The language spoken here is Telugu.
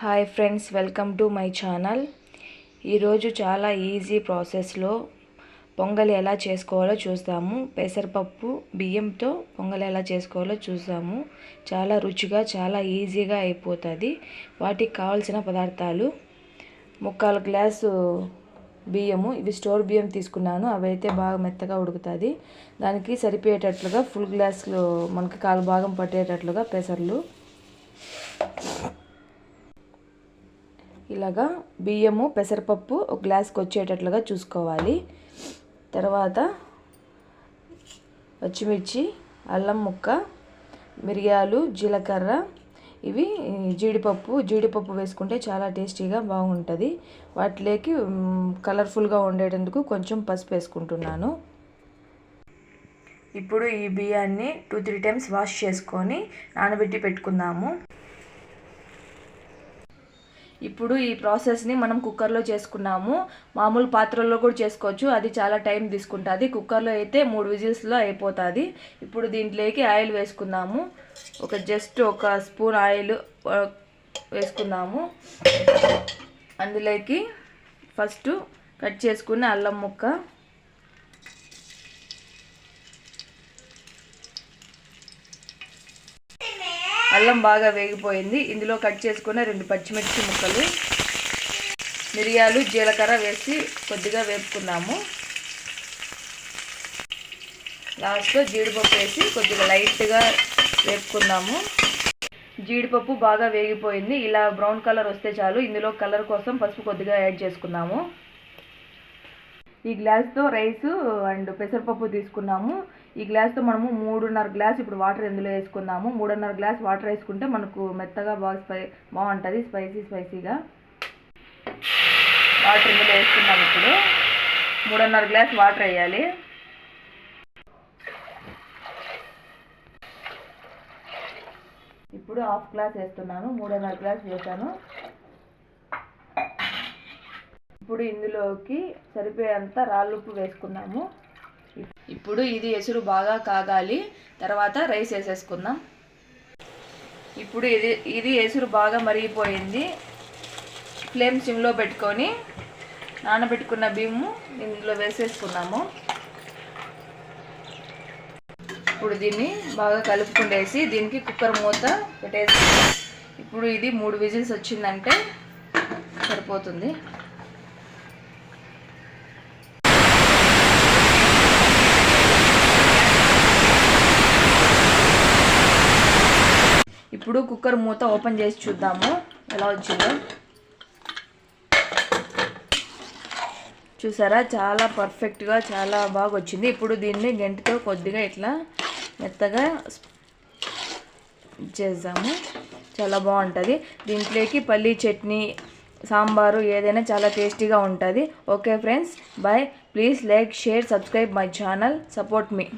Hi friends welcome to my channel ఈరోజు చాలా ఈజీ ప్రాసెస్లో పొంగల్ ఎలా చేసుకోవాలో చూస్తాము. పెసరపప్పు బియ్యంతో పొంగల్ ఎలా చేసుకోవాలో చూస్తాము. చాలా రుచిగా చాలా ఈజీగా అయిపోతుంది. వాటికి కావాల్సిన పదార్థాలు ముక్కాలు గ్లాసు బియ్యము ఇవి స్టోర్ బియ్యం తీసుకున్నాను. అవి అయితే బాగా మెత్తగా ఉడుకుతుంది. దానికి సరిపోయేటట్లుగా ఫుల్ గ్లాసులో మనకి కాలు భాగం పట్టేటట్లుగా పెసర్లు ఇలాగా బియ్యము పెసరపప్పు ఒక గ్లాస్కి వచ్చేటట్లుగా చూసుకోవాలి. తర్వాత పచ్చిమిర్చి అల్లం ముక్క మిరియాలు జీలకర్ర. ఇవి జీడిపప్పు జీడిపప్పు వేసుకుంటే చాలా టేస్టీగా బాగుంటుంది. వాటిలోకి కలర్ఫుల్గా ఉండేటందుకు కొంచెం పసుపు వేసుకుంటున్నాను. ఇప్పుడు ఈ బియ్యాన్ని టూ త్రీ టైమ్స్ వాష్ చేసుకొని నానబెట్టి పెట్టుకుందాము. ఇప్పుడు ఈ ప్రాసెస్ని మనం కుక్కర్లో చేసుకున్నాము. మామూలు పాత్రల్లో కూడా చేసుకోవచ్చు. అది చాలా టైం తీసుకుంటుంది. కుక్కర్లో అయితే మూడు విజిల్స్లో అయిపోతుంది. ఇప్పుడు దీంట్లోకి ఆయిల్ వేసుకుందాము. ఒక జస్ట్ ఒక స్పూన్ ఆయిల్ వేసుకుందాము. అందులోకి ఫస్ట్ కట్ చేసుకున్న అల్లం ముక్క అల్లం బాగా వేగిపోయింది. ఇందులో కట్ చేసుకున్న రెండు పచ్చిమిర్చి ముక్కలు మిరియాలు జీలకర్ర వేసి కొద్దిగా వేపుకున్నాము. లాస్ట్లో జీడిపప్పు వేసి కొద్దిగా లైట్గా వేపుకున్నాము. జీడిపప్పు బాగా వేగిపోయింది. ఇలా బ్రౌన్ కలర్ వస్తే చాలు. ఇందులో కలర్ కోసం పసుపు కొద్దిగా యాడ్ చేసుకున్నాము. ఈ గ్లాస్తో రైస్ అండ్ పెసరపప్పు తీసుకున్నాము. ఈ గ్లాస్తో మనము మూడున్నర గ్లాస్ ఇప్పుడు వాటర్ ఇందులో వేసుకుందాము. మూడున్నర గ్లాస్ వాటర్ వేసుకుంటే మనకు మెత్తగా బాగా స్పై బాగుంటుంది. స్పైసీ స్పైసీగా వాటర్ ఇందులో వేసుకున్నాము ఇప్పుడు. మూడున్నర గ్లాస్ వాటర్ వేయాలి. ఇప్పుడు హాఫ్ గ్లాస్ వేస్తున్నాను. మూడున్నర గ్లాస్ వేసాను ఇప్పుడు ఇందులోకి సరిపోయేంత రాళ్ళుప్పు వేసుకున్నాము ఇప్పుడు ఇది ఎసురు బాగా కాగాలి తర్వాత రైస్ వేసేసుకుందాం. ఇప్పుడు ఇది ఇది ఎసురు బాగా మరిగిపోయింది. ఫ్లేమ్ సిమ్లో పెట్టుకొని నానబెట్టుకున్న బియ్యము ఇందులో వేసేసుకున్నాము ఇప్పుడు దీన్ని బాగా కలుపుకుండేసి దీనికి కుక్కర్ మూత పెట్టేసి ఇప్పుడు ఇది మూడు విజిల్స్ వచ్చిందంటే సరిపోతుంది. ఇప్పుడు కుక్కర్ మూత ఓపెన్ చేసి చూద్దాము. ఎలా వచ్చిందో. చూసారా? చాలా పర్ఫెక్ట్గా చాలా బాగా వచ్చింది. ఇప్పుడు దీన్ని గంటితో కొద్దిగా ఇట్లా మెత్తగా చేద్దాము. చాలా బాగుంటుంది. దీంట్లోకి పల్లీ చట్నీ సాంబారు ఏదైనా చాలా టేస్టీగా ఉంటుంది. Okay friends bye. Please like share subscribe my channel. Support me.